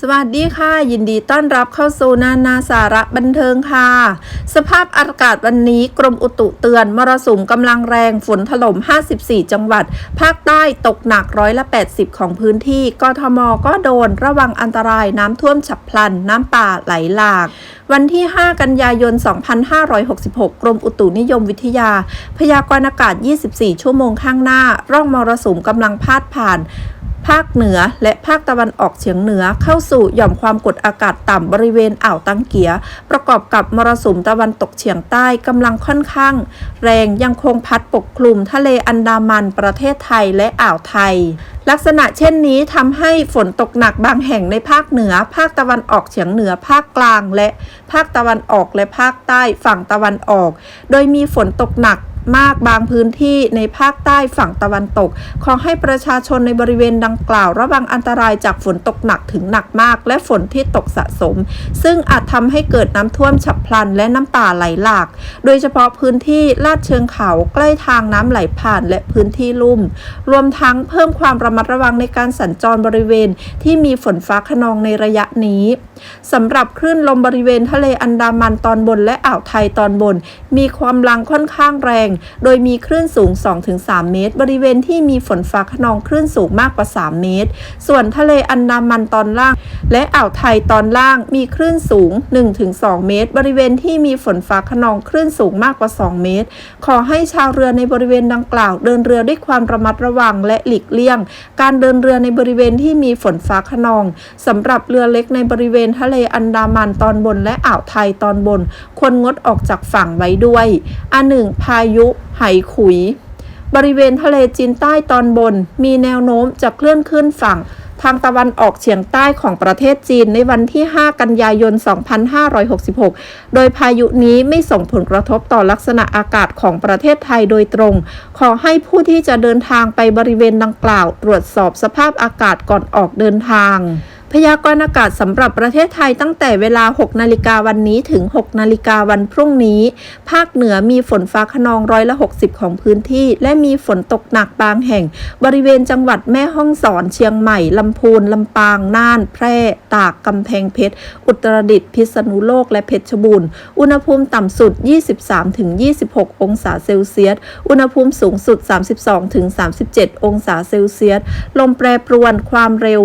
สวัสดีค่ะ ยินดีต้อนรับเข้าสู่นานาสาระบันเทิงค่ะ สภาพอากาศวันนี้กรมอุตุเตือนมรสุมกำลังแรงฝนถล่ม 54 จังหวัด ภาคใต้ตกหนักร้อยละ 80 ของพื้นที่กทมก็โดนระวังอันตรายน้ำท่วมฉับพลัน น้ำป่าไหลหลาก วันที่ 5 กันยายน 2566 กรมอุตุนิยมวิทยา พยากรณ์อากาศ 24 ชั่วโมงข้างหน้า ร่องมรสุมกำลังพาดผ่าน ภาคเหนือและภาคตะวันออกเฉียงเหนือเข้าสู่หย่อมความกดอากาศต่ำบริเวณอ่าวตังเกีย ประกอบกับมรสุมตะวันตกเฉียงใต้กำลังค่อนข้าง แรงยังคงพัดปกคลุมทะเลอันดามันประเทศไทยและอ่าวไทยลักษณะเช่นนี้ทำให้ฝนตกหนักบางแห่งในภาคเหนือ ภาคตะวันออกเฉียงเหนือ ภาคกลาง และภาคตะวันออกและภาคใต้ฝั่งตะวันออก โดยมีฝนตกหนัก มากบางพื้นที่ในภาคใต้ฝั่งตะวันตก ขอให้ประชาชนในบริเวณดังกล่าว ระวังอันตรายจากฝนตกหนักถึงหนักมาก และฝนที่ตกสะสม ซึ่งอาจทำให้เกิดน้ำท่วมฉับพลันและน้ำป่าไหลหลาก โดยเฉพาะพื้นที่ลาดเชิงเขาใกล้ทางน้ำไหลผ่านและพื้นที่ลุ่ม รวมทั้งเพิ่มความระมัดระวังในการสัญจรบริเวณที่มีฝนฟ้าขนองในระยะนี้สำหรับคลื่นลมบริเวณทะเลอันดามันตอนบนและอ่าวไทยตอนบน มีความแรงค่อนข้างแรงโดยมีคลื่นสูง 2-3 เมตร บริเวณที่มีฝนฟ้าขนองคลื่นสูงมากกว่า 3 เมตร ส่วนทะเลอันดามันตอนล่าง และอ่าวไทยตอนล่างมีคลื่นสูง 1-2 เมตร บริเวณที่มีฝนฟ้าขนองคลื่นสูงมากกว่า 2 เมตร ขอให้ชาวเรือในบริเวณดังกล่าว เดินเรือด้วยความระมัดระวังและหลีกเลี่ยง การเดินเรือในบริเวณที่มีฝนฟ้าขนองสำหรับเรือเล็กในบริเวณทะเลอันดามันตอนบนและอ่าวไทยตอนบน ควรงดออกจากฝั่งไว้ด้วยอันหนึ่งพายุไหขุย บริเวณทะเลจีนใต้ตอนบน มีแนวโน้มจะเคลื่อนขึ้นฝั่งทางตะวันออกเฉียงใต้ของประเทศจีนในวันที่ 5 กันยายน 2566 โดยพายุนี้ไม่ส่งผลกระทบต่อลักษณะอากาศของประเทศไทยโดยตรง ขอให้ผู้ที่จะเดินทางไปบริเวณดังกล่าว ตรวจสอบสภาพอากาศก่อนออกเดินทาง พยากรณ์อากาศสำหรับประเทศไทยตั้งแต่เวลา 6 นาฬิกาวันนี้ถึง 6 นาฬิกาวันพรุ่งนี้ ภาคเหนือมีฝนฟ้าขนองร้อยละ 60 ของพื้นที่ และมีฝนตกหนักบางแห่ง บริเวณจังหวัดแม่ฮ่องสอนเชียงใหม่ลำพูนลำปาง น่าน แพร่ ตากกำแพงเพชร อุตรดิตถ์พิษณุโลกและเพชรบูรณ์ อุณหภูมิต่ำสุด 23-26 องศาเซลเซียส อุณหภูมิสูงสุด 32-37 องศาเซลเซียส ลมแปรปรวนความเร็ว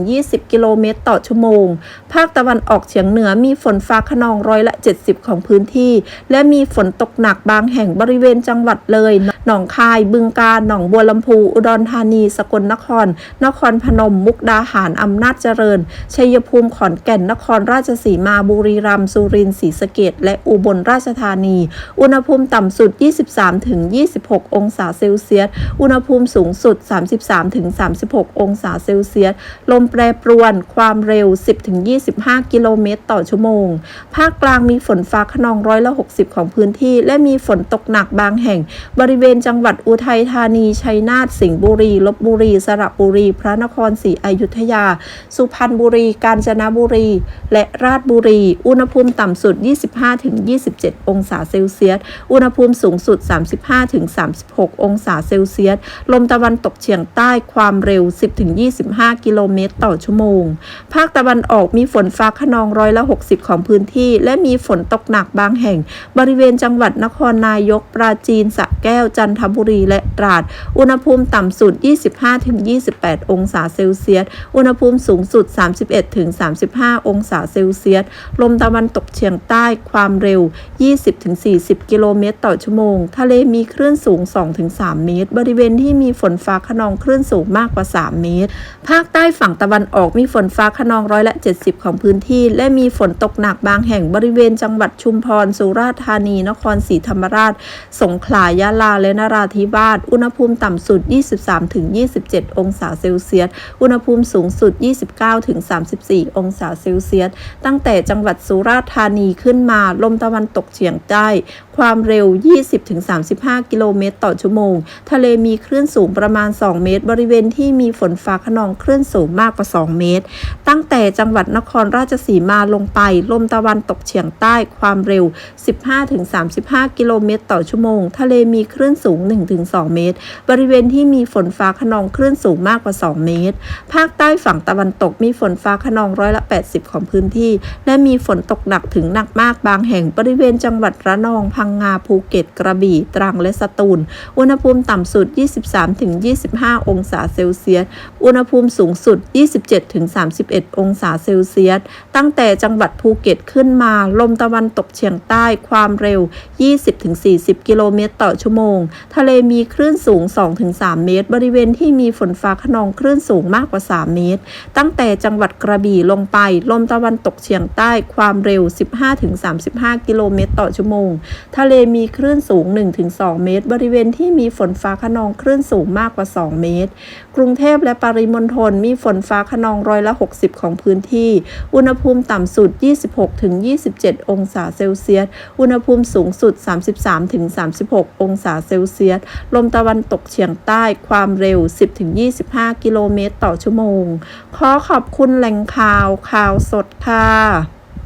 10-20 กิโลเมตรต่อชั่วโมง ภาคตะวันออกเฉียงเหนือมีฝนฟ้าขนองร้อยละ 70 ของพื้นที่ และมีฝนตกหนักบางแห่งบริเวณจังหวัดเลย หนองคาย บึงกาฬ หนองบัวลำพู อุดรธานี สกลนคร นครพนม มุกดาหาร อำนาจเจริญ ชัยภูมิ ขอนแก่น นครราชสีมา บุรีรัมย์ สุรินทร์ ศรีสะเกษและอุบลราชธานี อุณหภูมิต่ำสุด 23-26 องศาเซลเซียส อุณหภูมิสูงสุด 33-36 องศาเซลเซียส ลมแปรปรวนความเร็ว 10-25 กิโลเมตร ต่อชั่วโมง ภาคกลางมีฝนฟ้าขนองร้อยละ 60 ของพื้นที่ และมีฝนตกหนักบางแห่ง บริเวณจังหวัดอุทัยธานี ชัยนาท สิงห์บุรี ลบบุรี สระบุรี พระนครศรีอยุธยา สุพรรณบุรี กาญจนบุรี และราชบุรี อุณหภูมิต่ำสุด 25-27 องศาเซลเซียส อุณหภูมิสูงสุด 35-36 องศาเซลเซียส ลมตะวันตกเฉียงใต้ความเร็ว 10-25 กิโลเมตร ต่อชั่วโมงภาคตะวันออกมีฝนฟ้าขนองร้อยละ 60 ของพื้นที่ และมีฝนตกหนักบางแห่ง บริเวณจังหวัดนครนายก ปราจีนสระแก้ว จันทบุรี และตราด อุณหภูมิต่ำสุด 25-28 องศาเซลเซียส อุณหภูมิสูงสุด 31-35 องศาเซลเซียส ลมตะวันตกเฉียงใต้ความเร็ว 20-40 กิโลเมตรต่อชั่วโมง ทะเลมีคลื่นสูง 2-3 เมตร บริเวณที่มีฝนฟ้าขนองคลื่นสูงมากกว่า 3 เมตร ภาคใต้ฝั่งตะวันออกมีฝนฟ้าขนองร้อยละ 70 ของพื้นที่ และมีฝนตกหนักบางแห่งบริเวณจังหวัดชุมพร สุราษฎร์ธานี นครศรีธรรมราช สงขลา ยะลา และนราธิวาส อุณหภูมิต่ำสุด 23-27 องศาเซลเซียส อุณหภูมิสูงสุด 29-34 องศาเซลเซียส ตั้งแต่จังหวัดสุราษฎร์ธานีขึ้นมา ลมตะวันตกเฉียงใต้ ความเร็ว 20-35 กิโลเมตรต่อชั่วโมง ทะเลมีคลื่นสูงประมาณ 2 เมตร บริเวณที่มีฝนฟ้าขนองคลื่นสูงมากกว่า 2 เมตร ตั้งแต่จังหวัดนครราชสีมาลงไป ลมตะวันตกเฉียงใต้ความเร็ว 15-35 กิโลเมตรต่อชั่วโมง ทะเลมีคลื่นสูง 1-2 เมตร บริเวณที่มีฝนฟ้าขนองคลื่นสูงมากกว่า 2 เมตร ภาคใต้ฝั่งตะวันตกมีฝนฟ้าขนองร้อยละ 80 ของพื้นที่ และมีฝนตกหนักถึงหนักมากบางแห่งบริเวณจังหวัดระนองพังงงาภูเก็ตกระบี่ ตรังและสตูล อุณหภูมิต่ำสุด 23-25 องศาเซลเซียส อุณหภูมิสูงสุด 27-31 องศาเซลเซียส ตั้งแต่จังหวัดภูเก็ตขึ้นมา ลมตะวันตกเฉียงใต้ความเร็ว 20-40 กิโลเมตรต่อชั่วโมง ทะเลมีคลื่นสูง 2-3 เมตร บริเวณที่มีฝนฟ้าขนองคลื่นสูงมากกว่า 3 เมตร ตั้งแต่จังหวัดกระบี่ลงไป ลมตะวันตกเฉียงใต้ความเร็ว 15-35 กิโลเมตรต่อชั่วโมงทะเลมีคลื่นสูง 1-2 เมตร บริเวณที่มีฝนฟ้าขนองคลื่นสูงมากกว่า 2 เมตร กรุงเทพและปริมณฑลมีฝนฟ้าขนองร้อยละ 60 ของพื้นที่ อุณหภูมิต่ำสุด 26-27 องศาเซลเซียส อุณหภูมิสูงสุด 33-36 องศาเซลเซียส ลมตะวันตกเฉียงใต้ความเร็ว 10-25 กิโลเมตร ต่อชั่วโมง ขอขอบคุณแหล่งข่าวข่าวสดค่ะ